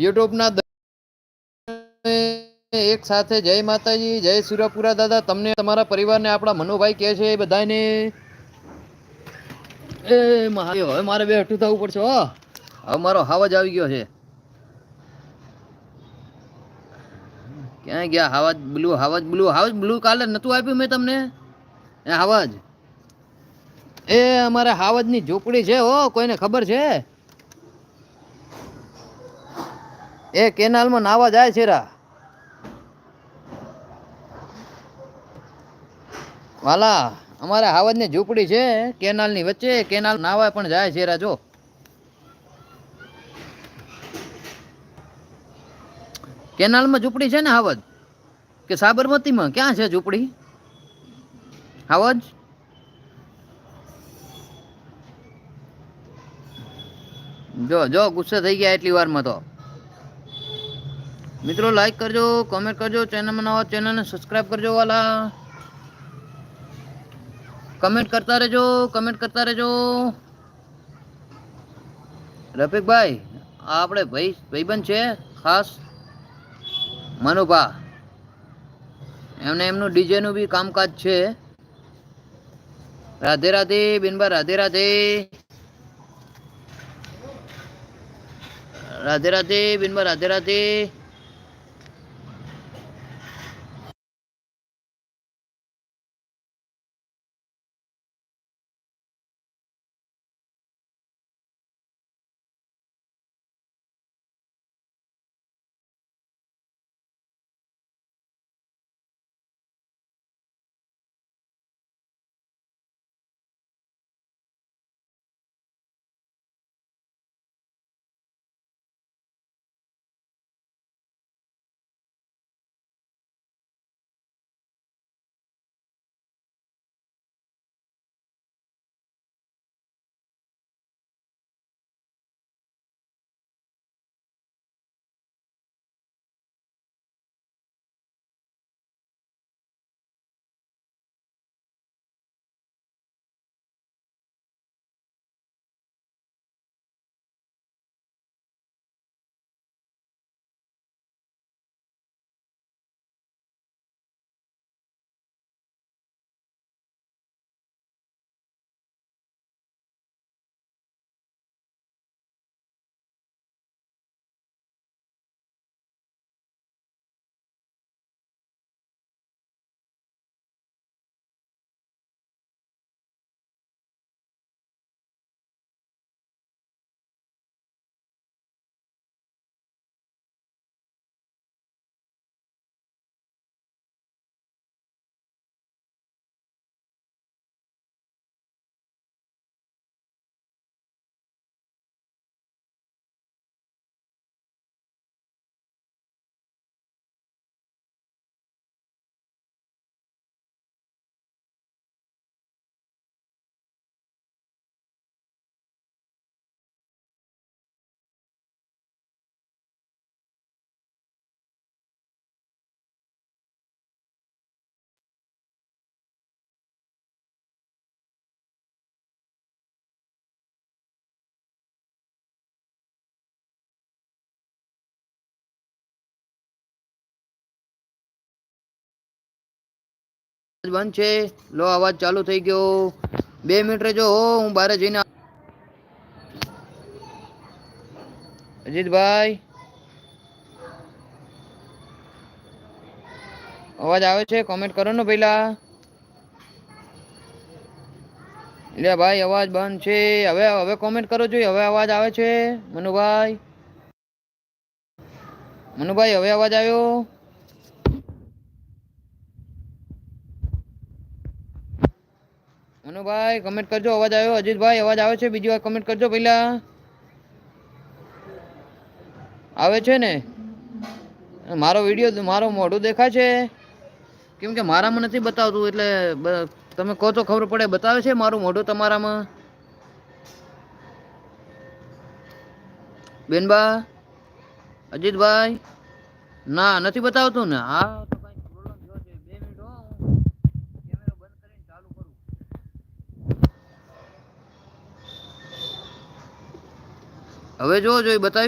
યુટ્યુબના એક સાથે જય માતાજી, જય સુરપુરા દાદા. તમને તમારા પરિવારને આપણા મનુભાઈ કહે છે એ બધાને એ મહાદેવ, હવે મારે બે હઠું થવું પડશે હવે મારો હાવજ આવી ગયો છે. ક્યાં ગયા? હાવજ બ્લુ હાવજ બ્લુ હાવજ બ્લુ કાલે નહોતું આપ્યું મેં તમને? એ હાવજ. એ અમારે હાવજની ઝૂંપડી છે, હો, કોઈને ખબર છે? એ કેનાલમાં નાવા જાય છે રા. વાલા, અમારે હાવજની ઝૂંપડી છે, કેનાલની વચ્ચે કેનાલ નાવા પણ જાય છે જો. કેનાલમાં ઝૂંપડી છે ને હાવજ? કે સાબરમતીમાં? ક્યાં છે ઝૂંપડી? હાવજ? જો જો, ગુસ્સે થઈ ગયા એટલી વારમાં તો. મિત્રો લાઈક કરજો કોમેન્ટ કરજો ચેનલમાં નવા ચેનલને સબસ્ક્રાઇબ કરજો વાલા. કમેન્ટ કરતા રહેજો કમેન્ટ કરતા રહેજો. રફીકભાઈ, આ આપણે ભાઈ, ભાઈબંધ છે, ખાસ મનુભા. એમને એમનું ડીજેનું બી કામકાજ છે. રાધે રાધે, બિનબા, રાધે રાધે. રાધે રાધે, બિનબા, રાધે રાધે. બંધ છે. લો, અવાજ ચાલુ થઈ ગયો. બે મિનિટ રહેજો હો બારે જઈને અજીતભાઈ. અવાજ આવે છે? કોમેન્ટ કરો ને પહેલા. એટલે ભાઈ, અવાજ બંધ છે. હવે હવે કોમેન્ટ કરો જોઈએ હવે અવાજ આવે છે? મનુભાઈ. મનુભાઈ, હવે અવાજ આવ્યો? મનુભાઈ કમેન્ટ કરજો, અવાજ આવ્યો? અજીતભાઈ, અવાજ આવે છે? બીજી વાર કમેન્ટ કરજો પહેલા. આવે છે ને? મારો વીડિયો મારો મોઢું દેખાય છે? કેમ કે મારામાં નથી બતાવતું, એટલે તમે કહો તો ખબર પડે, બતાવે છે મારું મોઢું તમારામાં? બેનબા, અજીતભાઈ, ના, નથી બતાવતું ને? હા તો કાંઈક problem થયો છે બે મિનિટ હો હું કેમેરો બંધ કરીને ચાલુ કરું હવે જો જો એ બતાવ્યું